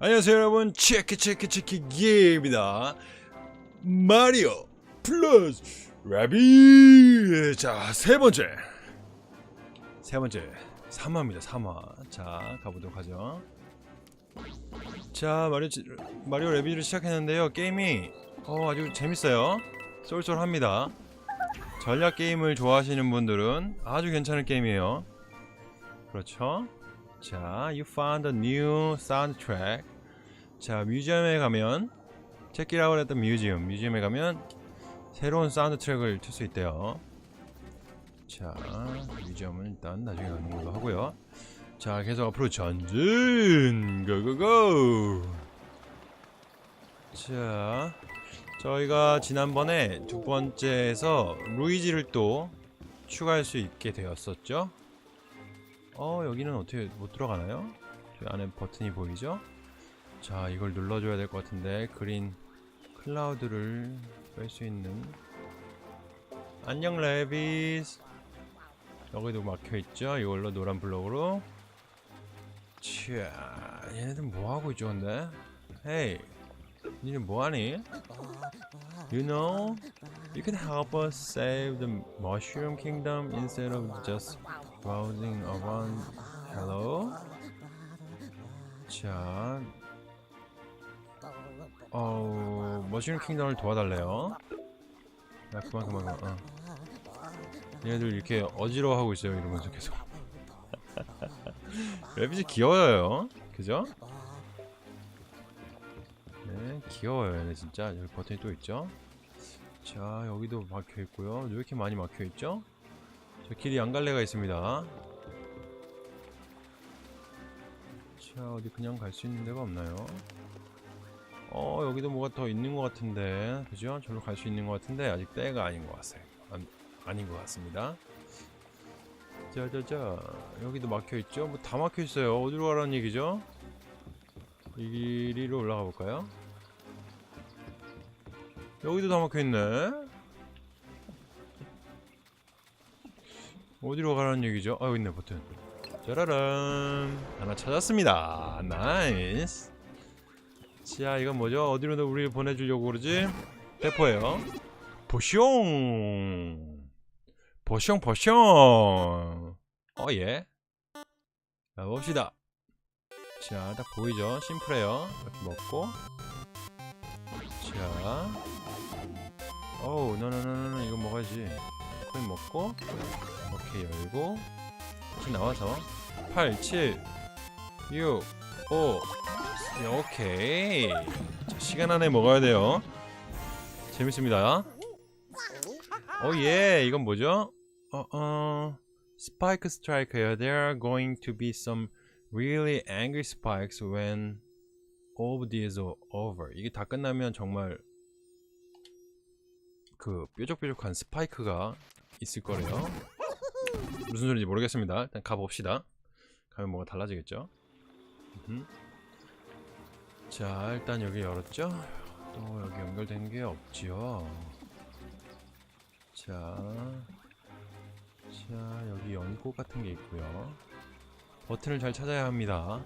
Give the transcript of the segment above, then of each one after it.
안녕하세요 여러분. 체크 체크 체크 기입니다. 마리오 플러스 라비 자세 번째. 세 번째. 3화입니다 3화. 자 가보도록 하죠. 자 마리오 지- 마리오 레비를 시작했는데요. 게임이 어 아주 재밌어요. 쏠쏠합니다. 전략 게임을 좋아하시는 분들은 아주 괜찮은 게임이에요. 그렇죠 자, you found a new soundtrack. 자, 뮤지엄에 가면 check it out. 뮤지엄에 가면 새로운 사운드 트랙을 틀 수 있대요. 자, 뮤지엄은 일단 나중에 가는 걸로 하고요. 자, 계속 앞으로 전진. 고고고. 자, 저희가 지난번에 두 번째에서 루이지를 또 추가할 수 있게 되었었죠. 어 여기는 어떻게 못 들어가나요? 저 안에 버튼이 보이죠? 자 이걸 눌러줘야 될 것 같은데 그린 클라우드를 뺄 수 있는 안녕 레비스 여기도 막혀있죠? 이걸로 노란 블록으로 자 얘네들 뭐하고 있죠 근데? 헤이 니네 뭐하니? You know, you can help us save the Mushroom Kingdom instead of just browsing around. Hello? 자, 어, 머쉬룸 킹덤을 도와달래요. 야, 그만, 그만, 그만. 어. 얘네들 이렇게 어지러워하고 있어요, 이러면서 계속. 레비지 귀여워요, 그죠? 네, 귀여워요, 얘네 진짜. 여기 버튼이 또 있죠? 자, 여기도 막혀 있고요. 왜 이렇게 많이 막혀 있죠? 저 길이 양갈래가 있습니다. 자, 어디 그냥 갈 수 있는 데가 없나요? 어, 여기도 뭐가 더 있는 것 같은데, 그죠? 절로 갈 수 있는 것 같은데 아직 때가 아닌 것 같아요. 안, 아닌 것 같습니다. 자자자, 여기도 막혀 있죠? 뭐 다 막혀 있어요. 어디로 가라는 얘기죠? 이 길이로 올라가 볼까요? 여기도 다 막혀 있네. 어디로 가라는 얘기죠? 아, 여기 있네, 버튼. 짜라란. 하나 찾았습니다. 나이스. 자, 이건 뭐죠? 어디로 우리를 보내주려고 그러지? 대포예요. 보숑. 보숑, 보숑. 어, 예. 자, 봅시다. 자, 딱 보이죠? 심플해요. 이렇게 먹고. 자. 어우, 노노노노 이거 먹어야지. 코인 먹고. 이렇게 열고. 다시 나와서. 8, 7, 6, 5. 오케이. 자, 시간 안에 먹어야 돼요. 재밌습니다. 오, 예. 이건 뭐죠? 어, 어. 스파이크 스트라이크예요. There are going to be some really angry spikes when all of this is over. 이게 다 끝나면 정말 그 뾰족뾰족한 스파이크가 있을 거래요. 무슨 소리인지 모르겠습니다. 일단 가봅시다. 가면 뭐가 달라지겠죠? 자, 일단 여기 열었죠? 또 여기 연결된 게 없지요. 자, 자 여기 연꽃 같은 게 있고요. 버튼을 잘 찾아야 합니다.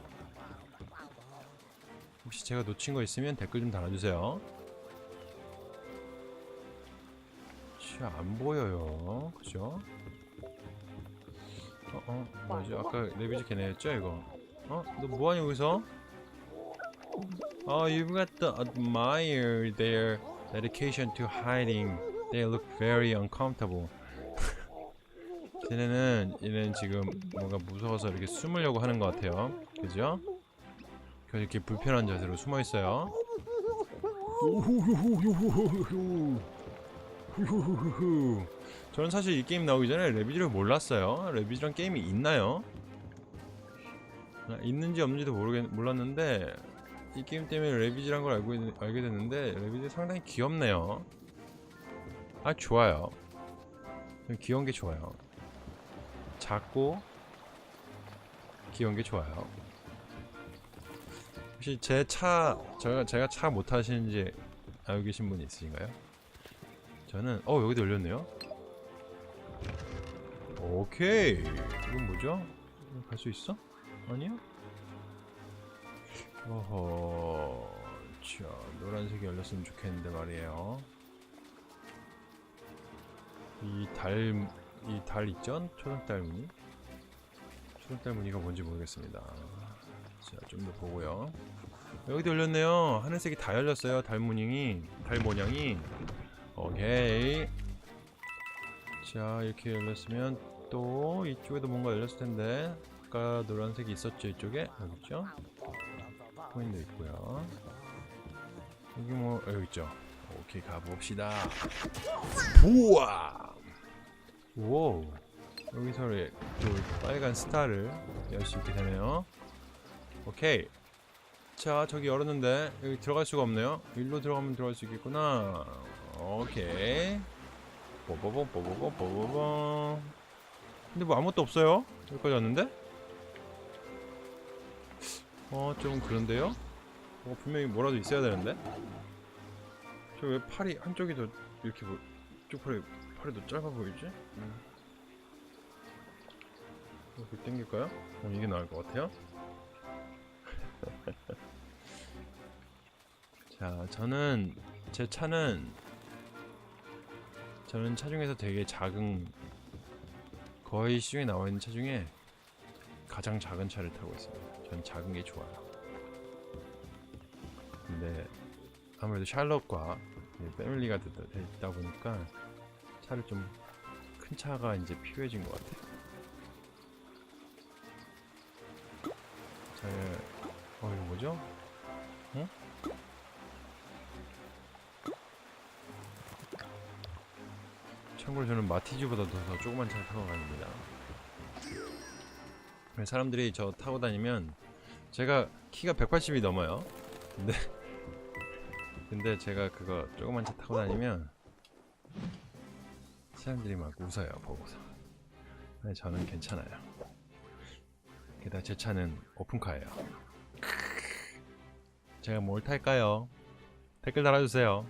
혹시 제가 놓친 거 있으면 댓글 좀 달아주세요. 자, 안 보여요. 그죠? 어, 어, 뭐지? 아까 레비지 걔네였죠, 이거? 어? 너 뭐하니, 여기서? Oh, you've got to admire their dedication to hiding. They look very uncomfortable. 쟤네는 얘는 지금 뭔가 무서워서 이렇게 숨으려고 하는 것 같아요. 그죠? 그래서 이렇게 불편한 자세로 숨어 있어요. 저는 사실 이 게임 나오기 전에 레비지를 몰랐어요. 레비지란 게임이 있나요? 아, 있는지 없는지도 모르겠 몰랐는데 이 게임 때문에 레비지란 걸 알고 있- 알게 됐는데 레비지 상당히 귀엽네요. 아 좋아요. 좀 귀여운 게 좋아요. 작고 귀여운 게 좋아요. 혹시 제 차 제가 제가 차 못 타시는지 알고 계신 분 있으신가요? 저는 어 여기도 열렸네요. 오케이. 이건 뭐죠? 갈 수 있어? 아니요? 어허. 자 노란색이 열렸으면 좋겠는데 말이에요. 이 달 이 달 있죠? 초록달 무늬? 초록달 무늬가 뭔지 모르겠습니다. 자 좀 더 보고요. 여기도 열렸네요. 하늘색이 다 열렸어요 달 모양이 달 모양이. 오케이. 자 이렇게 열렸으면 또 이쪽에도 뭔가 열렸을 텐데. 아까 노란색이 있었죠 이쪽에? 여기 있죠? 코인도 있고요. 여기 뭐 어, 여기 있죠? 오케이 가봅시다. 우와! 오 여기서 또 빨간 스타를 열 수 있게 되네요. 오케이. 자 저기 열었는데 여기 들어갈 수가 없네요. 일로 들어가면 들어갈 수 있겠구나. 오케이. 뽀뽀뽀 뽀뽀뽀 뽀뽀뽀 근데 뭐 아무것도 없어요? 여기까지 왔는데? 어 좀 그런데요? 어 분명히 뭐라도 있어야 되는데? 저 왜 팔이 한쪽이 더 이렇게 뭐, 쪽 팔이 팔이 더 짧아 보이지? 음. 이렇게 당길까요? 어 이게 나을 것 같아요? 자 저는 제 차는 저는 차 중에서 되게 작은 거의 시중에 나와 있는 차 중에 가장 작은 차를 타고 있습니다. 전 작은 게 좋아요. 근데 아무래도 샬럿과 이 패밀리가 되- 되- 있다 보니까 차를 좀 큰 차가 이제 필요해진 것 같아요. 잘, 어 이거 뭐죠? 응? 참고로 저는 마티즈보다 더, 더 조그만 차를 타고 다닙니다. 사람들이 저 타고 다니면 제가 키가 180이 넘어요. 근데 근데 제가 그거 조그만 차 타고 다니면 사람들이 막 웃어요 보고서. 근데 저는 괜찮아요. 게다가 제 차는 오픈카예요. 제가 뭘 탈까요? 댓글 달아주세요.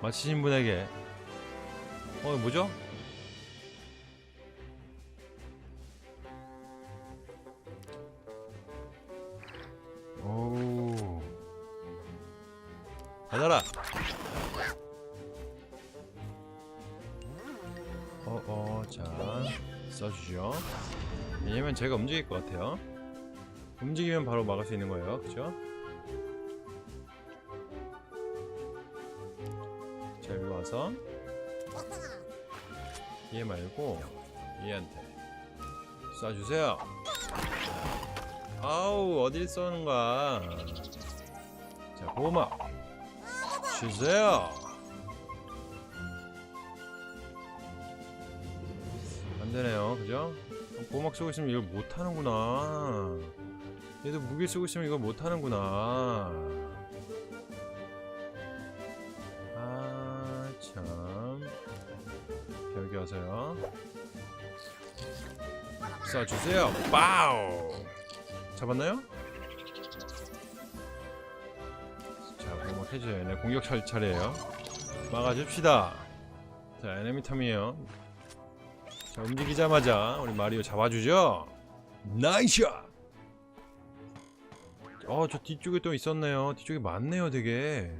맞히신 분에게 어 뭐죠? 오 받아라. 어어 자 써주죠 왜냐면 제가 움직일 것 같아요. 움직이면 바로 막을 수 있는 거예요. 그죠? 얘 말고 얘한테 쏴주세요. 아우 어딜 쏘는 거야? 자 보호막 주세요. 안 되네요, 그죠? 어, 보호막 쏘고 있으면 이걸 못 하는구나. 얘도 무기 쓰고 있으면 이걸 못 하는구나. 와서요. 쏴주세요. 빠우. 잡았나요? 자, 공격 해줘요. 얘네 공격 차, 차례예요. 막아줍시다. 자, 에네미텀이에요. 자, 움직이자마자 우리 마리오 잡아주죠. 나이샷. 어, 저 뒤쪽에 또 있었네요. 뒤쪽에 많네요, 되게.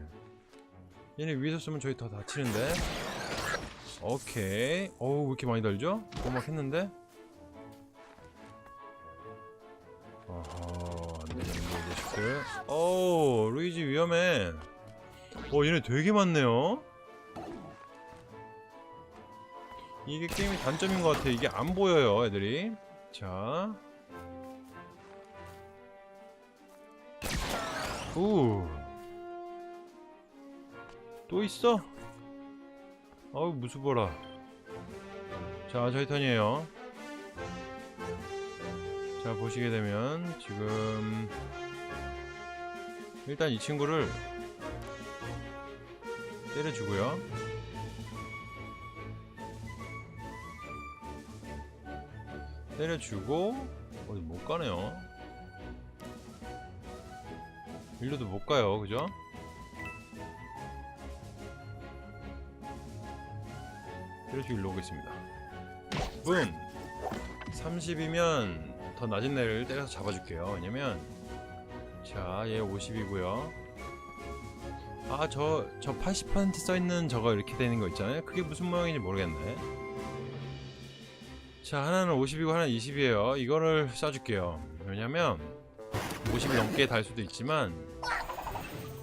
얘네 위에서 쓰면 저희 더 다치는데. 오케이. 어우, 왜 이렇게 많이 달죠? 고막 했는데? 어허, 안 되겠는데, 이 자식들. 어우, 루이지 위험해. 어, 얘네 되게 많네요? 이게 게임의 단점인 것 같아. 이게 안 보여요, 애들이. 자. 우. 또 있어? 어우 무수보라. 자 저희 턴이에요. 자 보시게 되면 지금 일단 이 친구를 때려주고요. 때려주고 어디 못 가네요. 일로도 못 가요 그죠? 때려주기 일로 오겠습니다 붐 30이면 더 낮은 애를 때려서 잡아줄게요 왜냐면 자, 얘 50이고요. 아, 저, 저 80% 써있는 저거 이렇게 되는 거 있잖아요. 그게 무슨 모양인지 모르겠네. 자, 하나는 50이고 하나는 20이에요. 이거를 쏴줄게요. 왜냐면, 50이 넘게 달 수도 있지만,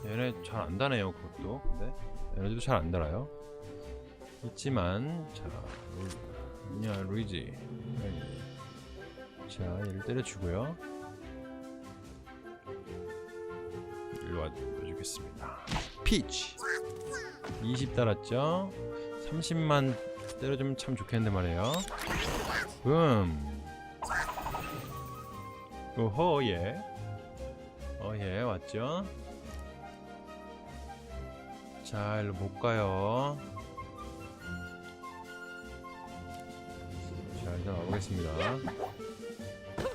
얘네 잘 안 다네요, 그것도. 근데, 얘네들도 잘 안 달아요. 있지만, 자, 루- 뭐냐, 루이지. 자, 얘를 때려주고요. 일로 와주겠습니다. 피치 20 달았죠? 30만 때려주면 참 좋겠는데 말이에요. 음. 오호 예. 어예 왔죠? 자 일로 못 가요. 자 일단 와보겠습니다.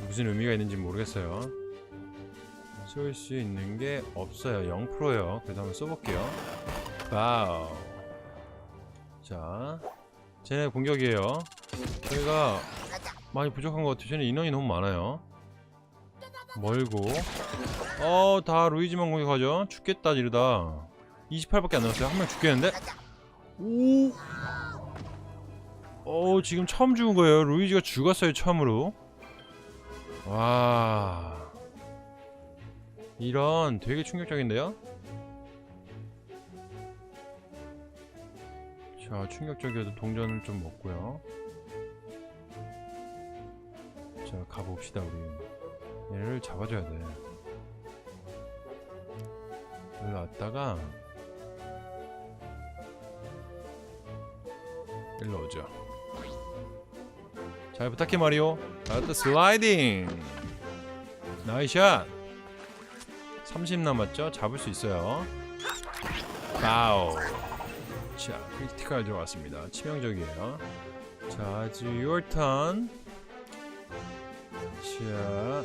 무슨 의미가 있는지 모르겠어요. 쏠 수 있는 게 없어요. 0%예요. 그래도 한번 쏘볼게요. 와우. 자, 쟤네 공격이에요. 저희가 많이 부족한 것 같아요. 쟤네 인원이 너무 많아요. 멀고. 어, 다 루이지만 공격하죠. 죽겠다 이러다. 28밖에 안 남았어요. 한 명 죽겠는데? 오. 어, 지금 처음 죽은 거예요. 루이지가 죽었어요, 처음으로. 와. 이런 되게 충격적인데요? 자, 충격적이어도 동전을 좀 먹고요. 자, 가봅시다, 우리. 얘를 잡아줘야 돼. 여기 왔다가 일로 오죠. 잘 부탁해, 마리오. 알았다, 슬라이딩! 나이샷! 30 남았죠? 잡을 수 있어요. 바우. 자, 크리티컬 들어왔습니다. 치명적이에요. 자, 이제 your turn. 자.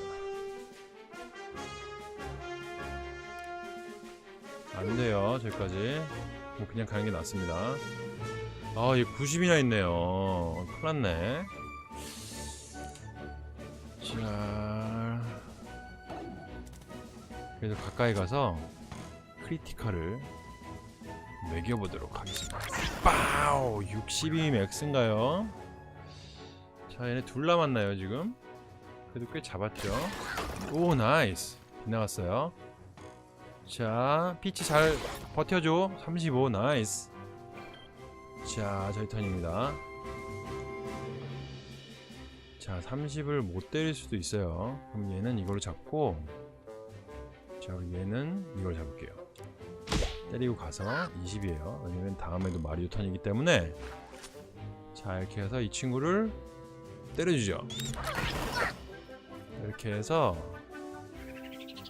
안 돼요, 저기까지. 뭐 그냥 가는 게 낫습니다. 아, 얘 90이나 있네요. 큰일 났네. 그래도 가까이 가서 크리티컬을 매겨보도록 하겠습니다. 빠우! 62 맥스인가요? 자, 얘네 둘 남았나요, 지금? 그래도 꽤 잡았죠? 오, 나이스! 빗나갔어요. 자, 피치 잘 버텨줘. 35, 나이스. 자, 저희 턴입니다. 자, 30을 못 때릴 수도 있어요. 그럼 얘는 이걸로 잡고 자 우리 얘는 이걸 잡을게요. 때리고 가서 20이에요. 왜냐면 다음에도 마리오 턴이기 때문에 자 이렇게 해서 이 친구를 때려주죠. 이렇게 해서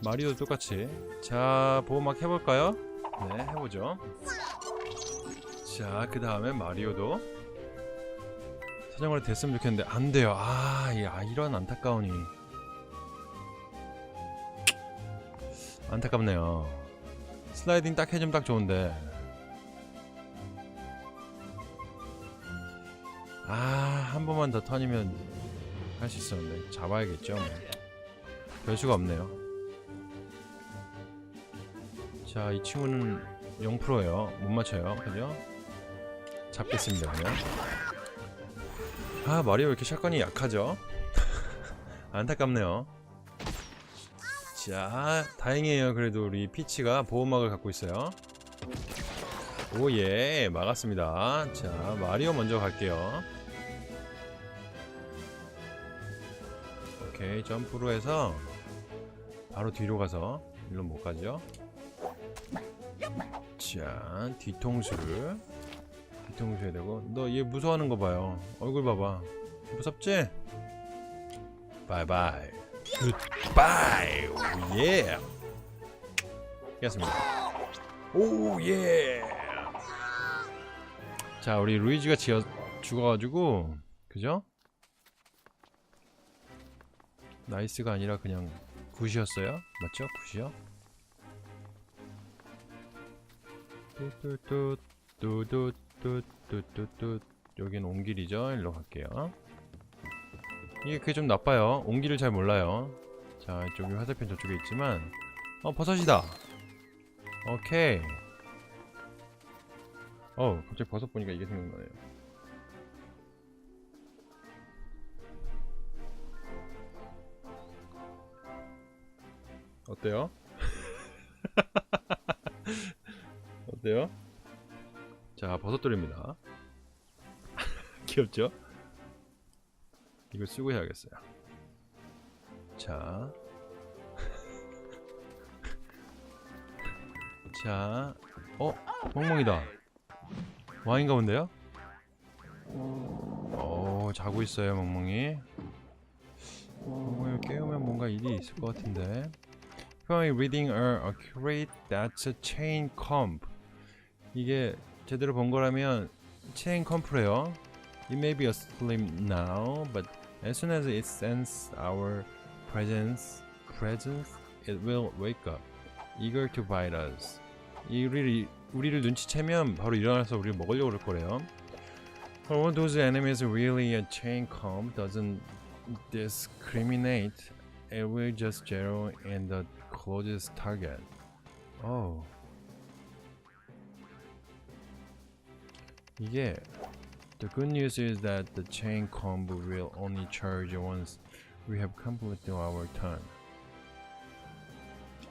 마리오 똑같이. 자 보호막 해볼까요? 네 해보죠. 자 그 다음에 마리오도 사정거리 됐으면 좋겠는데 안 돼요. 아, 이- 아 이런 안타까우니 안타깝네요. 슬라이딩 딱 해주면 딱 좋은데. 아, 한 번만 더 턴이면 할 수 있었는데. 잡아야겠죠. 뭐. 별 수가 없네요. 자, 이 친구는 0%예요. 못 맞춰요. 그죠? 잡겠습니다, 그냥. 아, 마리오 왜 이렇게 샷건이 약하죠? 안타깝네요. 자, 다행이에요. 그래도 우리 피치가 보호막을 갖고 있어요. 오예, 막았습니다. 자, 마리오 먼저 갈게요. 오케이, 점프로 해서 바로 뒤로 가서 일로 못 가죠. 자, 뒤통수를 뒤통수 해야 되고 너 얘 무서워하는 거 봐요. 얼굴 봐봐. 무섭지? 바이바이. 굿바이 오예 이겼습니다. 오예 자 우리 루이지가 지어 죽어가지고 그죠? 나이스가 아니라 그냥 굿이었어요? 맞죠? 굿이요? 뚜뚜뚜 뚜뚜뚜뚜뚜뚜 여긴 옹길이죠? 일로 갈게요 이게 그게 좀 나빠요. 옹기를 잘 몰라요. 자, 이쪽이 화살표 저쪽에 있지만 어 버섯이다 오케이 어 갑자기 버섯 보니까 이게 생각나네요 어때요? 어때요? 자 버섯돌입니다 귀엽죠? 이거 쓰고 해야겠어요 자 자, 어, 멍멍이다. 왕인가 본데요? 어, 자고 있어요, 멍멍이. 멍멍이 깨우면 뭔가 일이 있을 것 같은데. Reading a accurate that's a chain comp. 이게 제대로 본 거라면 chain comp래요. It may be asleep now, but as soon as it senses our presence, presence, it will wake up, eager to bite us. 이 우리를 우리를 눈치채면 바로 일어나서 우리를 먹으려고 그럴 거래요. But one of those enemies really a chain comp doesn't discriminate. It will just zero in the closest target. Oh. 이게 The good news is that the chain combo will only charge once we have completed our turn.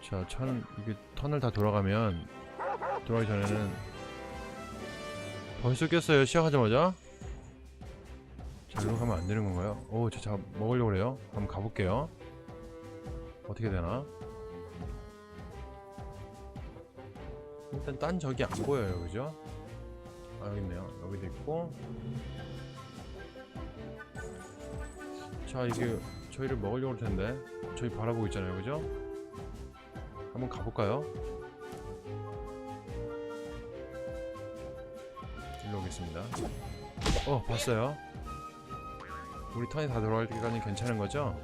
자, 천 이게 턴을 다 돌아가면 돌아가기 전에는 벌써 깼어요. 시작하자마자. 자, 이리로 가면 안 되는 건가요? 오, 저, 자, 먹으려고 그래요. 한번 가볼게요. 어떻게 되나? 일단 딴 적이 안 보여요, 그죠? 아, 여기 있네요. 여기도 있고. 자, 이게 저희를 먹으려고 할 텐데. 저희 바라보고 있잖아요, 그죠? 한번 가볼까요? 일로 오겠습니다. 어, 봤어요. 우리 턴이 다 돌아갈 때까지 괜찮은 거죠?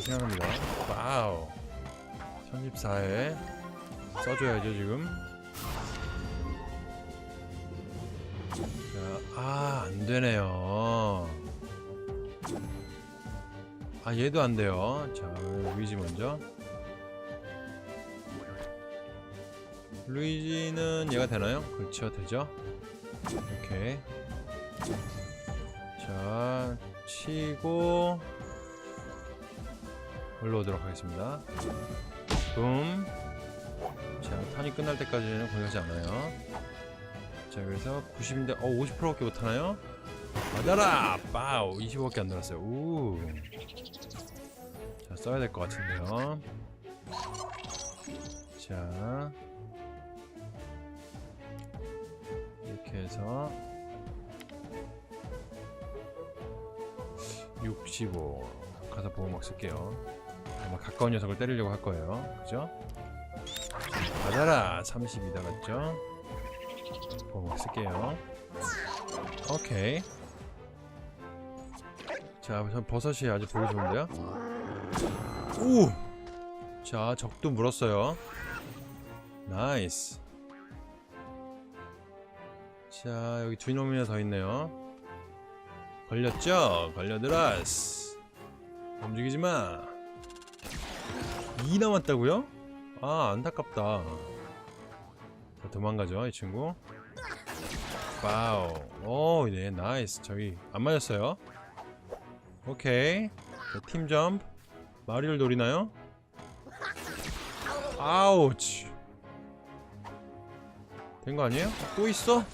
생각합니다. 와우. 34회 써줘야죠 지금. 아, 안 되네요. 아, 얘도 안 돼요. 자, 루이지 먼저. 루이지는 얘가 되나요? 그렇죠, 되죠? 이렇게. 자, 치고 올라오도록 하겠습니다. 붐. 자, 턴이 끝날 때까지는 가지 않아요. 자, 그래서 90인데, 어, 50%밖에 못하나요? 맞아라! 빠우! 25밖에 안 늘었어요. 우. 자, 써야 될 것 같은데요. 자. 이렇게 해서 65 가서 보호막 쓸게요. 아마 가까운 녀석을 때리려고 할 거예요. 그죠? 맞아라! 32다 맞죠? 보호막 쓸게요. 오케이. 자, 우선 버섯이 아주 보기 좋은데요? 오! 자, 적도 물었어요. 나이스. 자, 여기 두 놈이나 더 있네요. 걸렸죠? 걸려들었어. 움직이지 마. 2 남았다고요? 아, 안타깝다. 자, 도망가죠, 이 친구. 와우. 오, 네, 나이스. 저기 안 맞았어요. 오케이. 자, 팀 점프. 마리를 노리나요? 아우치. 된 거 아니에요? 또 있어?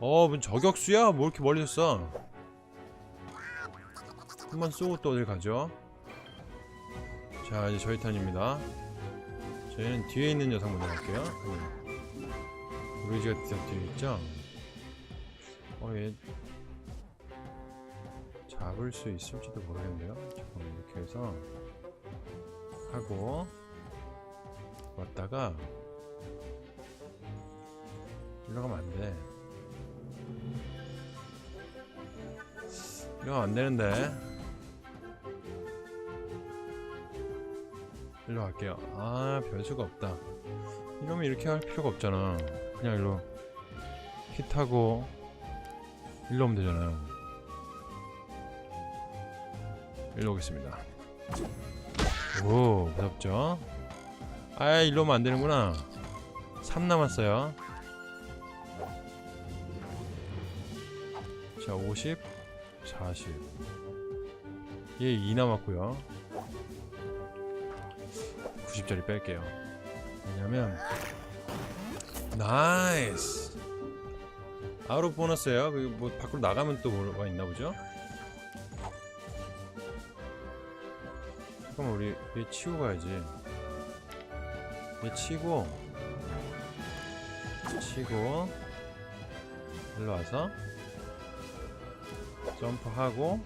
어, 뭔 저격수야? 뭐 이렇게 멀리 졌어? 한번 쏘고 또 어딜 가죠? 자, 이제 저희 턴입니다. 저희는 뒤에 있는 먼저 갈게요. 음. 루이지가 뒤- 뒤에 있죠? 어, 얘 잡을 수 있을지도 모르겠네요. 잠깐만 이렇게 해서 하고 왔다가 일로 가면 안 돼. 이거 안 되는데. 일로 갈게요. 아, 별수가 없다. 이러면 이렇게 할 필요가 없잖아. 그냥 일로 킷하고 일로 오면 되잖아요. 일로 오겠습니다. 오 무섭죠 아 일로 오면 안 되는구나 3 남았어요 자 50, 40. 얘 2 남았고요. 90짜리 뺄게요. 왜냐면 나이스. 아우로 보너스예요. 그뭐 밖으로 나가면 또 뭐가 있나 보죠? 잠깐만 우리 얘 치고 가야지. 얘 치고 치고 일로 와서 점프하고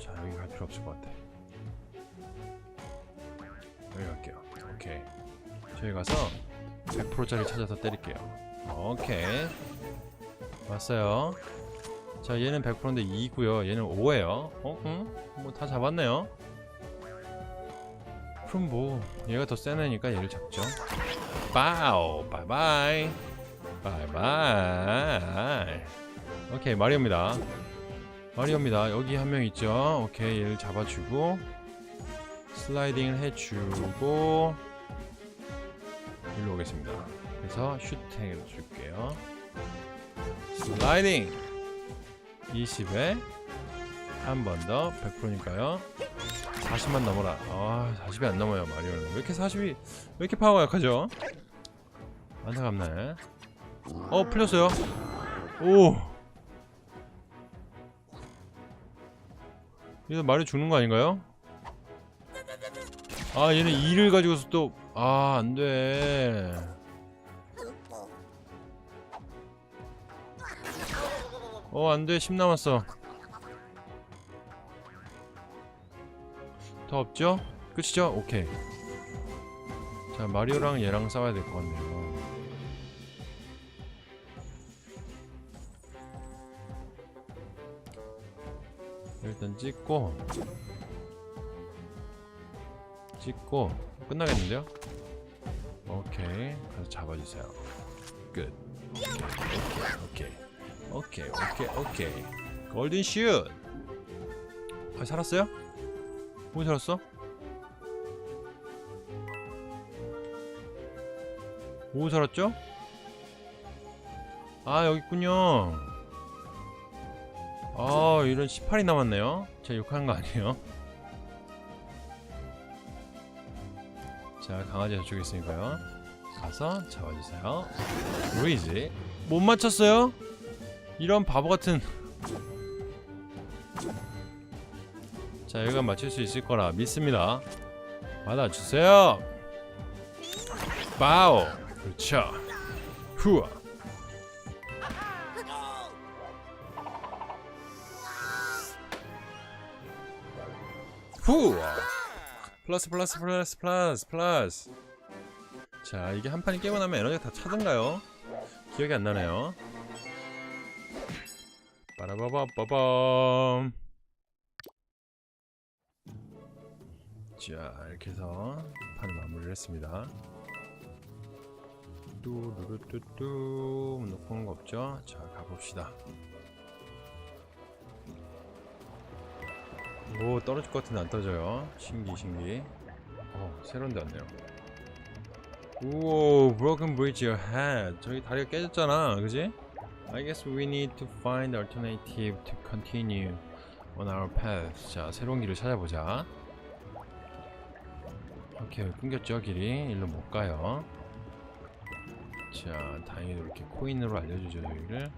자 여기 갈 필요 없을 것 같아 여기 갈게요 오케이 저기 가서 100%짜리 찾아서 때릴게요. 오케이. 왔어요. 자 얘는 100%인데 2고요. 얘는 5예요. 어? 응? 뭐 다 잡았네요. 그럼 뭐 얘가 더센 애니까 얘를 잡죠. 빠우 바이바이. 바이바이. 오케이 마리오입니다. 마리오입니다. 여기 한 명 있죠? 오케이 얘를 잡아주고 슬라이딩을 해주고 일로 오겠습니다. 그래서 슈팅을 줄게요. 슬라이딩 20에 한 번 더 100%니까요. 40만 넘어라. 아 40이 안 넘어요 마리오는. 왜 이렇게 40이 왜 이렇게 파워가 약하죠? 안타깝네. 어 풀렸어요. 오! 이거 말이 죽는 거 아닌가요? 아 얘는 2를 가지고서 또 아 안 돼. 어 안 돼. 10 남았어. 더 없죠? 끝이죠? 오케이. 자 마리오랑 얘랑 싸워야 될 것 같네요. 일단 찍고 찍고 끝나겠는데요? 오케이 가서 잡아주세요 끝 오케이 오케이 오케이 오케이 오케이 골든 슛 아, 살았어요? 뭐 살았어? 뭐 살았죠? 아 여기 있군요 아 이런 18이 남았네요 제가 욕하는 거 아니에요 자 강아지 저쪽에 있으니까요. 가서 잡아주세요. 루이지. 못 맞췄어요? 이런 바보 같은. 자 여기가 맞출 수 있을 거라 믿습니다. 받아주세요. 바오. 그렇죠. 후아 플러스 플러스 플러스 플러스 플러스. 자 이게 한 판이 깨고 나면 에너지가 다 차던가요? 기억이 안 나네요. 빠라바바바밤. 자 이렇게 해서 판을 마무리를 했습니다. 뚜루루뚜뚜. 놓고 온거 없죠? 자 가봅시다 오 떨어질 것 같은데 안 떨어져요. 신기 신기. 어 새로운 데 왔네요. 오 broken bridge your head. 저기 다리가 깨졌잖아 그지? I guess we need to find alternative to continue on our path. 자 새로운 길을 찾아보자. 오케이 끊겼죠 길이? 일로 못 가요. 자 다행히도 이렇게 코인으로 알려주죠 여기를.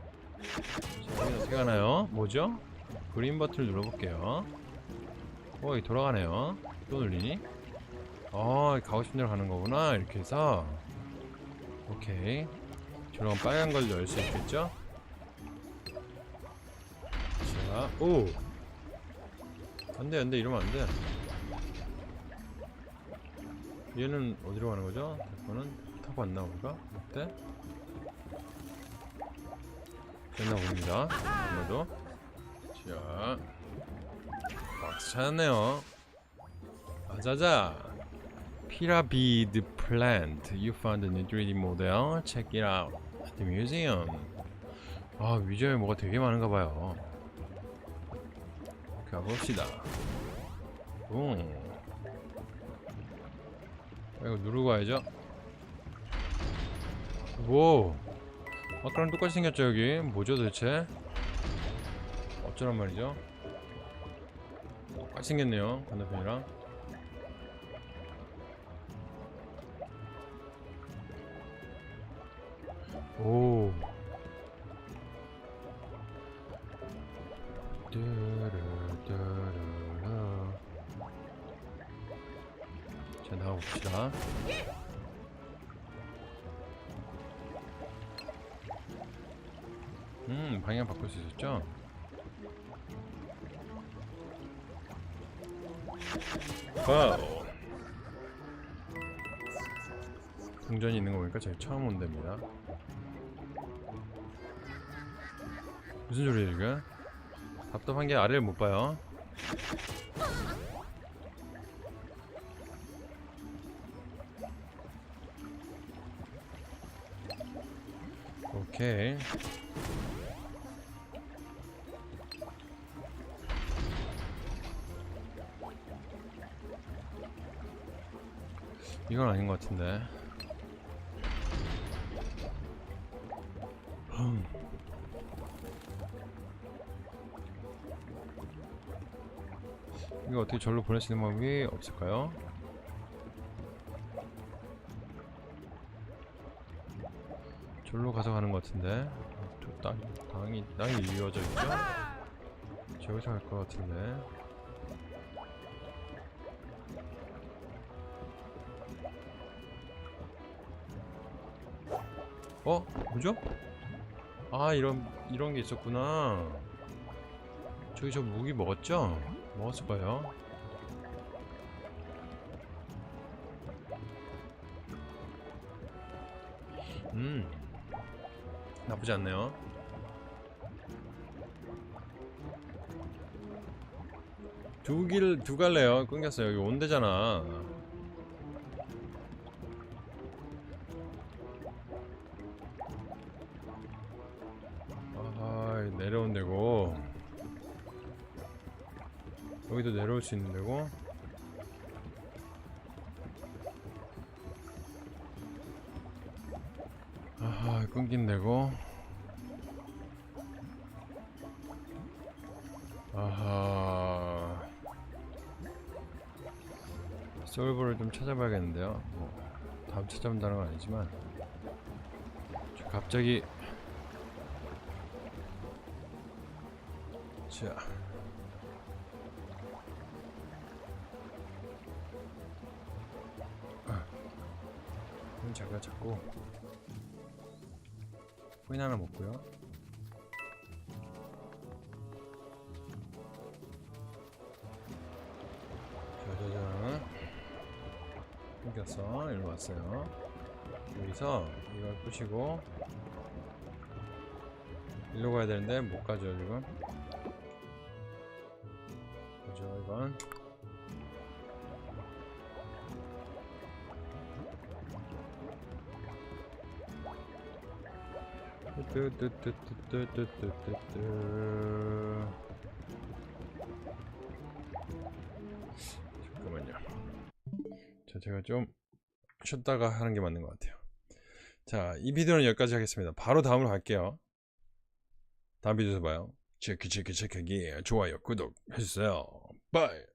자 여기 어떻게 가나요? 뭐죠? 그린 버튼을 눌러볼게요 어, 이 돌아가네요. 또 눌리니? 어, 가고 싶은 데로 가는 거구나. 이렇게 해서. 오케이. 저런 빨간 걸 열 수 있겠죠? 자, 오! 안 돼, 안 돼. 이러면 안 돼. 얘는 어디로 가는 거죠? 이거는 타고 왔나 우리가? 어때? 됐나 봅니다. 아무래도. 자. 찾았네요. 아자자. 피라비드 플랜트. You found a new 3D model. Check it out at the museum. 아, 뮤지엄에 뭐가 되게 많은가 봐요. 가봅시다. 오. 이거 누르고 와야죠. 오. 아까랑 똑같이 생겼죠 여기. 뭐죠 도대체? 어쩌란 말이죠? 똑같이 생겼네요 건너편이랑. 오. 뚜루뚜루루. 자 나가봅시다 음 방향 바꿀 수 있었죠? 와우 동전이 있는 거 보니까 저희 처음 온답니다. 무슨 소리야 이거? 답답한 게 아래를 못 봐요. 오케이 이건 아닌 것 같은데 흠. 이거 어떻게 절로 보낼 수 있는 방법이 없을까요? 절로 가서 가는 것 같은데 저 땅, 땅이 땅이 이어져 있죠? 저기서 갈 것 같은데 어? 뭐죠? 아 이런 이런 게 있었구나 저기 저 무기 먹었죠? 먹었을 거예요 음 나쁘지 않네요 두 길 두 갈래요 끊겼어요 여기 온대잖아 아 수 있는 데고. 아하 끊긴 데고. 아하. 솔브를 좀 찾아봐야겠는데요. 뭐 다음 찾아본다는 건 아니지만. 저 갑자기. 자 자꾸 코인 하나 먹고요. 자자자 끊겼어. 일로 왔어요. 여기서 이걸 부시고 일로 가야 되는데 못 가죠 지금. 그죠 이건. 뚜뚜뚜뚜뚜뚜뚜뚜. 잠깐만요. 자, 제가 좀 쉬었다가 하는 게 맞는 것 같아요. 자, 이 비디오는 여기까지 하겠습니다. 바로 다음으로 갈게요. 다음 비디오에서 봐요. 체크 체크 체크기 좋아요 구독 해주세요. 바이.